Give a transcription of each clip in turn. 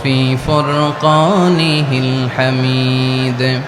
وفي فرقانه الحميد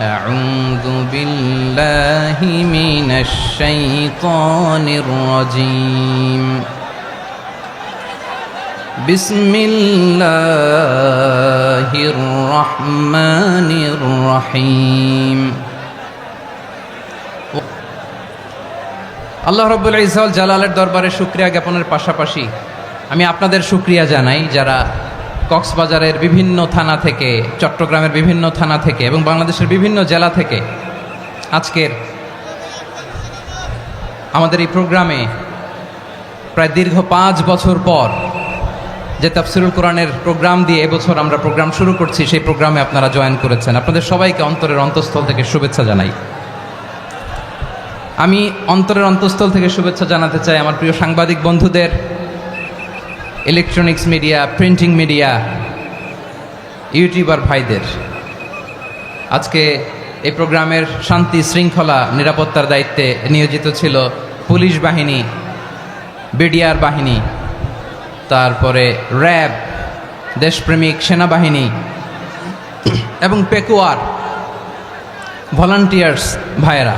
أعوذ بالله من الشيطان الرجيم بسم الله الرحمن الرحيم আল্লাহ রব্বুল ইসাল জালালের দরবারে শুক্রিয়া জ্ঞাপনের পাশাপাশি আমি আপনাদের শুক্রিয়া জানাই যারা কক্সবাজারের বিভিন্ন থানা থেকে, চট্টগ্রামের বিভিন্ন থানা থেকে এবং বাংলাদেশের বিভিন্ন জেলা থেকে আজকের আমাদের এই প্রোগ্রামে প্রায় দীর্ঘ পাঁচ বছর পর যে তাফসিরুল কোরআনের প্রোগ্রাম দিয়ে এবছর আমরা প্রোগ্রাম শুরু করছি, সেই প্রোগ্রামে আপনারা জয়েন করেছেন। আপনাদের সবাইকে অন্তরের অন্তঃস্থল থেকে শুভেচ্ছা জানাই। আমি অন্তরের অন্তঃস্থল থেকে শুভেচ্ছা জানাতে চাই আমার প্রিয় সাংবাদিক বন্ধুদের। Electronics media printing media YouTuber ভাইদের। আজকে এই প্রোগ্রামের শান্তি শৃঙ্খলা, নিরাপত্তার দায়িত্বে নিয়োজিত ছিল পুলিশ বাহিনী, বিডিআর বাহিনী, তারপরে র্যাব, দেশপ্রেমিক সেনাবাহিনী এবং পেকুয়ার ভলান্টিয়ার্স ভাইয়েরা।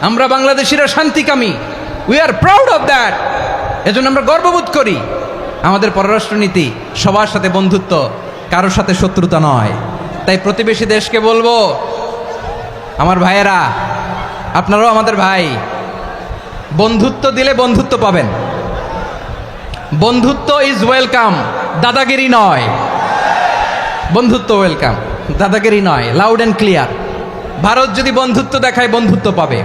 আমরা বাংলাদেশিরা শান্তিকামী। We are proud of that এজন্য আমরা গর্ববোধ করি। আমাদের পররাষ্ট্রনীতি সবার সাথে বন্ধুত্ব, কারোর সাথে শত্রুতা নয়। তাই প্রতিবেশী দেশকে বলব, আমার ভাইয়েরা, আপনারাও আমাদের ভাই। বন্ধুত্ব দিলে বন্ধুত্ব পাবেন। বন্ধুত্ব ইজ ওয়েলকাম দাদাগিরি নয়। বন্ধুত্ব ওয়েলকাম দাদাগিরি নয়। লাউড অ্যান্ড ক্লিয়ার ভারত যদি বন্ধুত্ব দেখায়, বন্ধুত্ব পাবে।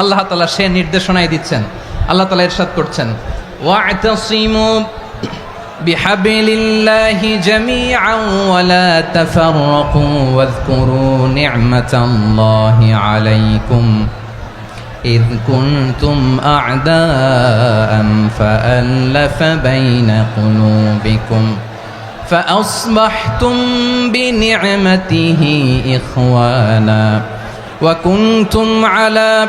আল্লাহ তালা সে নির্দেশনাই দিচ্ছেন আল্লাহ তালা ইরশাদ করছেন ওয়া'তাসিমু بحبل الله جميعا ولا تفرقوا واذكروا نعمة الله عليكم إذ كنتم أعداء فألف بين قلوبكم فأصبحتم بنعمته إخوانا وكنتم على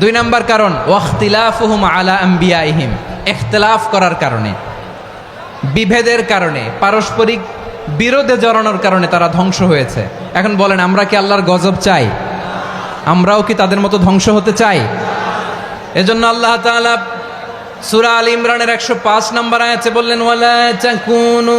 দুই নাম্বার কারণ, ওয়াখতিলাফুহুম আলা আম্বিয়াইহিম ইখতিলাফ করার কারণে। বিভেদের কারণে, পারস্পরিক বিরোধে জড়ানোর কারণে তারা ধ্বংস হয়েছে। এখন বলেন, আমরা কি আল্লাহর গজব চাই? আমরাও কি তাদের মতো ধ্বংস হতে চাই? এজন্য আল্লাহ তাআলা সূরা আল ইমরানের 105 নম্বর আয়াতে বললেন, ওয়ালা তাকুনু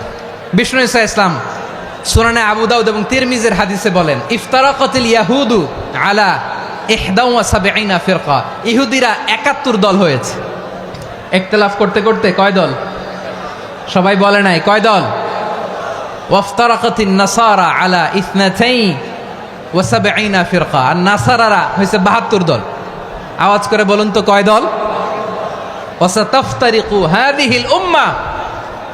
বিষ্ণু ইসা ইসলাম আবু দাউদ এবং তিরমিজের হাদিসে বলেন, ইফতারাকাতিল ইয়াহুদু আলা ইহদাউ ওয়া সাবঈনা ফিরকা। ইহুদিরা 71 দল হয়েছে। ইখতিলাফ করতে করতে কয় দল? সবাই বলে নাই, কয় দল? ওয়াফতারাকাতিন নাসারা আলা ইসনাতাই ওয়া সাবঈনা ফিরকা। আর নাসারারা হয়েছে 72 দল। আওয়াজ করে বলুন তো কয় দল? ওয়াসাতাফতারিকু হাদিহিল উম্মাহ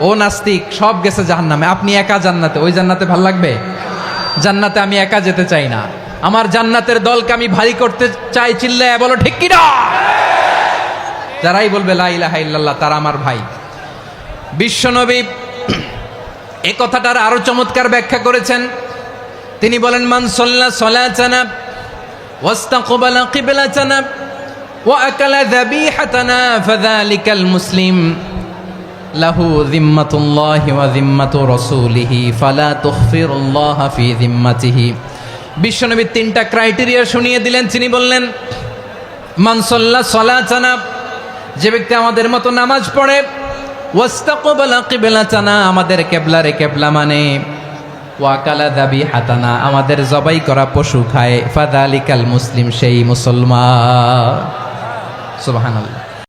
ও নাস্তিক, সব গেছে জাহান নামে আপনি একা জান্নাতে, ওই জান্নাতে ভালো লাগবে? জান্নাতে আমি একা যেতে চাই না। আমার জান্নাতের দলকে আমি ভারী করতে চাই, চিল্লায় বলো, ঠিক কিনা যারাই বলবে, লা ইলাহা ইল্লাল্লাহ তারা আমার ভাই। বিশ্বনবী এ কথাটার আরও চমৎকার ব্যাখ্যা করেছেন। তিনি বলেন, মান সল্লা সলাচানা ওয়াস্তাকবালা কিবলাচানা ওয়া আকালা ফাযালিকাল মুসলিম। লাহু যিম্মাতুল্লাহি ওয়া যিম্মাতু রাসূলিহি, ফালা তুখফিরুল্লাহ ফি যিম্মাতিহি। বিশ্বনবী তিনটা ক্রাইটেরিয়া শুনিয়ে দিলেন, তিনি বললেন, মান সল্লা সলাচানা যে ব্যক্তি আমাদের মতো নামাজ পড়ে, ওয়াস্তাকবালা কিবলাচানা আমাদের কেবলারে কেবলা মানে ওয়াকালা দাবি হাতানা আমাদের জবাই করা পশু খায় ফাদালিকাল মুসলিম সেই মুসলমান। সুবহানাল্লাহ।